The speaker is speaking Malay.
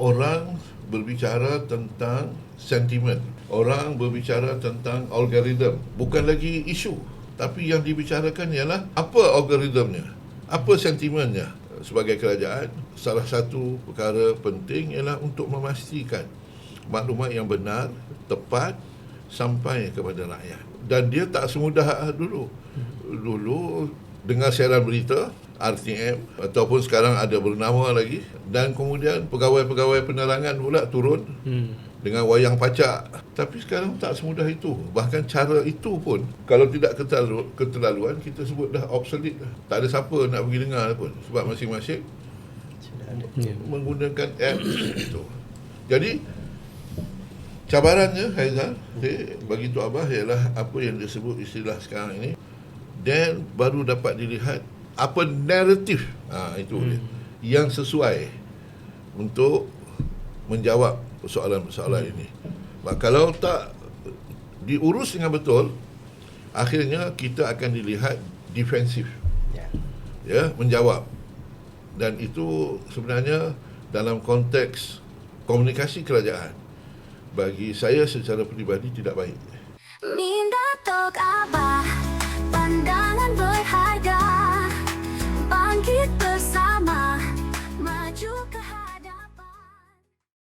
orang berbicara tentang sentimen. Orang berbicara tentang algoritma. Bukan lagi isu. Tapi yang dibicarakan ialah apa algoritmnya? Apa sentimennya? Sebagai kerajaan, salah satu perkara penting ialah untuk memastikan maklumat yang benar, tepat sampai kepada rakyat. Dan dia tak semudah dulu. Dulu dengar siaran berita RTM ataupun sekarang ada bernama lagi dan kemudian pegawai-pegawai penerangan pula turun hmm. dengan wayang pacak tapi sekarang tak semudah itu bahkan cara itu pun kalau tidak ketelalu, keterlaluan kita sebut dah obsolete dah. tak ada siapa nak pergi dengar pun sebab masing-masing Ya. menggunakan app itu jadi cabarannya Haizal okay, bagi Tok Abah ialah apa yang disebut istilah sekarang ini dan baru dapat dilihat apa naratif ha, itu hmm. dia yang sesuai untuk menjawab persoalan-persoalan hmm. ini. Mak, kalau tak diurus dengan betul, akhirnya kita akan dilihat defensif. Ya. Ya, menjawab. Dan itu sebenarnya dalam konteks komunikasi kerajaan bagi saya secara peribadi tidak baik. Minda Tok Abah